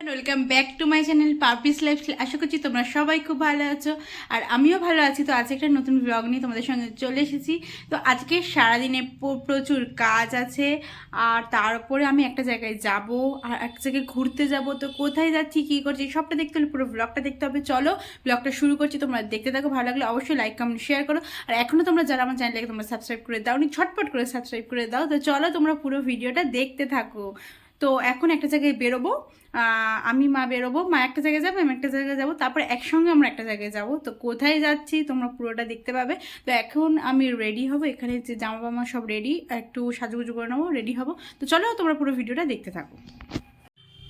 Welcome back to my channel purpose life আশা করছি তোমরা সবাই খুব ভালো আছো। আর আমিও ভালো আছি। তো আজকে একটা নতুন ব্লগ নিয়ে তোমাদের সঙ্গে চলে এসেছি। তো আজকে সারাদিনে প্রচুর কাজ আছে। আর তার উপরে আমি একটা জায়গায় যাব, আর এক জায়গায় ঘুরতে যাব। তো কোথায় যাচ্ছি, কী করছি, সবটা দেখতে হলে পুরো ব্লগটা দেখতে হবে। চলো ব্লগটা শুরু করছি। তোমরা দেখতে থাকো, ভালো লাগলে অবশ্যই লাইক কমেন্ট শেয়ার করো। আর এখনও তোমরা যারা আমার চ্যানেলকে তোমরা সাবস্ক্রাইব করে দাও নি ঝটপট করে সাবস্ক্রাইব করে দাও। তো চলো তোমরা পুরো ভিডিওটা দেখতে থাকো। তো এখন একটা জায়গায় বেরোবো আমি মা বেরোবো, মা একটা জায়গায় যাব, আমি একটা জায়গায় যাব, তারপর একসঙ্গে আমরা একটা জায়গায় যাব। তো কোথায় যাচ্ছি তোমরা পুরোটা দেখতে পাবে। তো এখন আমি রেডি হব, এখানে যে জামা জামা সব রেডি একটু সাজুগুজু করে নেব রেডি হব। তো চলো তোমরা পুরো ভিডিওটা দেখতে থাকো।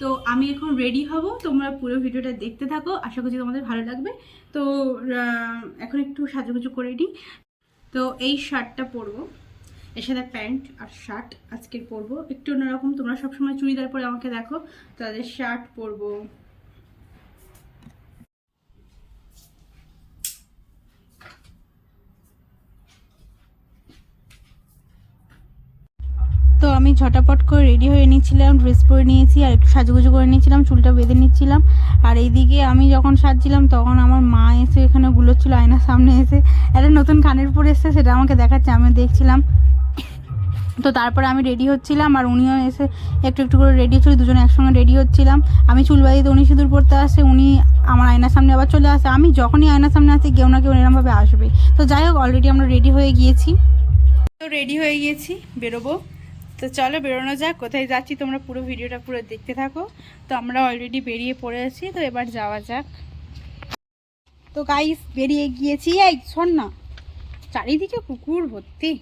তো আমি এখন রেডি হব, তোমরা পুরো ভিডিওটা দেখতে থাকো, আশা করছি তোমাদের ভালো লাগবে। তো এখন একটু সাজুগুজু করে নিই। তো এই শার্টটা পরবো। এর সাথে প্যান্ট আর শার্ট আজকের পরবো। একটু অন্যরকম, তোমরা সবসময় চুড়িদার পরে আমাকে দেখো তাদের শার্ট পরবো। তো আমি ঝটাপট করে রেডি হয়ে নিয়েছিলাম ড্রেস পরে নিয়েছি আর একটু সাজুগুজু করে নিয়েছিলাম চুলটা বেঁধে নিচ্ছিলাম। আর এইদিকে আমি যখন সাজছিলাম, তখন আমার মা এসে এখানে গুলোচ্ছিল, আয়নার সামনে এসে। একটা নতুন কানের পরে এসছে, সেটা আমাকে দেখাচ্ছে আমি দেখছিলাম। তো তারপরে আমি রেডি হচ্ছিলাম আর উনিও এসে একটু একটু করে রেডি হচ্ছিল দুজনে একসঙ্গে রেডি হচ্ছিলাম। আমি চুল বাঁধিতে উনি সিঁদুর পড়তে আসে, উনি আমার আয়নার সামনে আবার চলে আসে। আমি যখনই আয়নার সামনে আসি, কেউ না কেউ এরমভাবে আসবে তো যাই হোক অলরেডি আমরা রেডি হয়ে গিয়েছি। তো রেডি হয়ে গিয়েছি, বেরোবো। তো চলো বেরোনো যাক, কোথায় যাচ্ছি তোমরা পুরো ভিডিওটা পুরো দেখতে থাকো। তো আমরা অলরেডি বেরিয়ে পড়ে আছি, তো এবার যাওয়া যাক। তো গাইস বেরিয়ে গিয়েছি। এই শোন না, চারিদিকে কুকুর ভর্তি।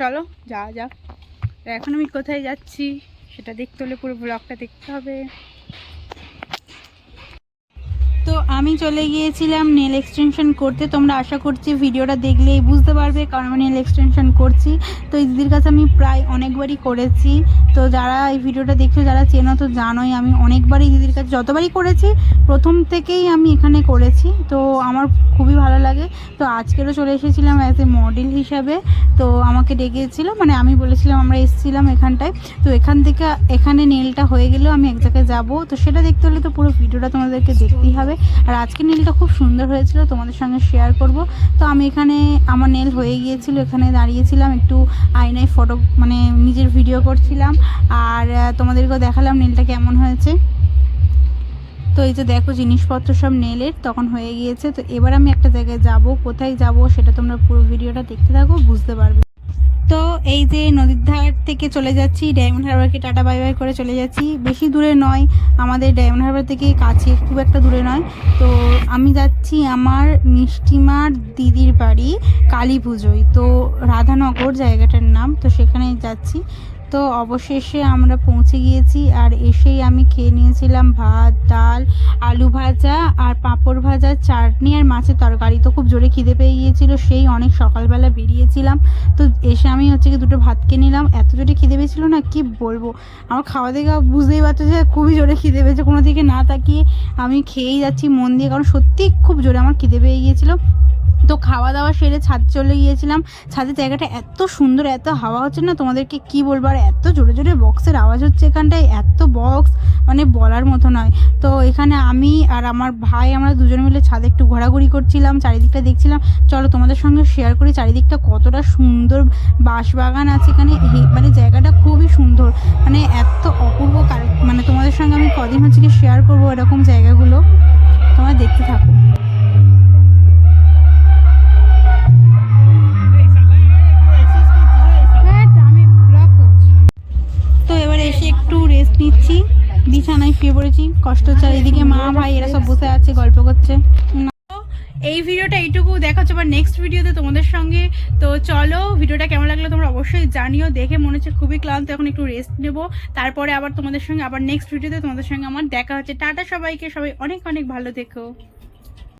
চলো যাওয়া যাক। এখন আমি কোথায় যাচ্ছি সেটা দেখতে হলে পুরো ব্লগটা দেখতে হবে। তো আমি চলে গিয়েছিলাম নেল এক্সটেনশন করতে। তোমরা আশা করছি ভিডিওটা দেখলেই বুঝতে পারবে কারণ আমি নেল এক্সটেনশন করছি। তো এই দিদির কাছে আমি প্রায় অনেকবারই করেছি। তো যারা এই ভিডিওটা দেখছ, যারা চেনো তো জানোই আমি অনেকবারই দিদির কাছে যতবারই করেছি, প্রথম থেকেই আমি এখানে করেছি। তো আমার খুবই ভালো লাগে। তো আজকেরও চলে এসেছিলাম অ্যাজ এ মডেল হিসাবে। তো আমাকে ডেকেছিল মানে আমি বলেছিলাম আমরা এসেছিলাম এখানটায়। তো এখান থেকে, এখানে নেলটা হয়ে গেলেও আমি এক জায়গায় যাব। তো সেটা দেখতে হলে তো পুরো ভিডিওটা তোমাদেরকে দেখতেই হবে। আর আজকে নেলটা খুব সুন্দর হয়েছিল, তোমাদের সঙ্গে শেয়ার করব। তো আমি এখানে, আমার নেল হয়ে গিয়েছিল, এখানে দাঁড়িয়েছিলাম, একটু আয়নায় ফটো মানে নিজের ভিডিও করছিলাম। আর তোমাদেরকেও দেখালাম নেলটা কেমন হয়েছে। তো এই যে দেখো, জিনিসপত্র সব নেলের তখন হয়ে গিয়েছে। তো এবার আমি একটা জায়গায় যাব, কোথায় যাব, সেটা তোমরা পুরো ভিডিওটা দেখতে থাকো, বুঝতে পারবে। তো এই যে নদীর ধার থেকে চলে যাচ্ছি ডায়মন্ড হারবারকে টাটা বাই বাই করে চলে যাচ্ছি। বেশি দূরে নয়, আমাদের ডায়মন্ড হারবার থেকে কাছে, খুব একটা দূরে নয়। তো আমি যাচ্ছি আমার মিষ্টিমার দিদির বাড়ি কালী পুজোয় তো রাধানগর জায়গাটার নাম, তো সেখানে যাচ্ছি। তো অবশেষে আমরা পৌঁছে গিয়েছি আর এসেই আমি খেয়ে নিয়েছিলাম ভাত, ডাল, আলু ভাজা আর পাঁপড় ভাজা, চাটনি আর মাছের তরকারি। তো খুব জোরে খিদে পেয়ে গিয়েছিল, সেই অনেক সকালবেলা বেরিয়েছিলাম। তো এসে আমি হচ্ছে কি দুটো ভাত খেয়ে নিলাম। এত জোরে খিদে পেয়েছিল না, কি বলব? আমার খাওয়া দেখা বুঝতেই পারছ যে খুবই জোরে খিদে পেয়েছে, কোনো দিকে না তাকিয়ে আমি খেয়েই যাচ্ছি মন দিয়ে, কারণ সত্যি খুব জোরে আমার খিদে পেয়ে গিয়েছিল। তো খাওয়া দাওয়া সেরে ছাদ চলে গিয়েছিলাম। ছাদের জায়গাটা এত সুন্দর, এত হাওয়া হচ্ছে না তোমাদেরকে কি বলব? আর এত জোরে জোরে বক্সের আওয়াজ হচ্ছে এখানটায়, এত বক্স মানে বলার মতো নয়। তো এখানে আমি আর আমার ভাই, আমরা দুজন মিলে ছাদে একটু ঘোরাঘুরি করছিলাম, চারিদিকটা দেখছিলাম। চলো তোমাদের সঙ্গে শেয়ার করি চারিদিকটা কতটা সুন্দর বাঁশবাগান আছে এখানে। মানে জায়গাটা খুবই সুন্দর। মানে এত অপূর্ব মানে তোমাদের সঙ্গে আমি কদিন হচ্ছে কি শেয়ার করব এরকম জায়গাগুলো। তোমরা দেখতে থাকো। পড়েছি কষ্ট হচ্ছে। আর এদিকে মা, ভাই, এরা সব বসে আছে, গল্প করছে। এই ভিডিওটা এইটুকু, দেখা হচ্ছে আবার নেক্সট ভিডিওতে তোমাদের সঙ্গে। তো চলো, ভিডিওটা কেমন লাগল তোমরা অবশ্যই জানিও। দেখে মনে হচ্ছে খুবই ক্লান্ত, এখন একটু রেস্ট নেব। তারপরে আবার তোমাদের সঙ্গে, আবার নেক্সট ভিডিওতে তোমাদের সঙ্গে আমার দেখা হচ্ছে। টাটা সবাইকে, সবাই অনেক অনেক ভালো থেকো।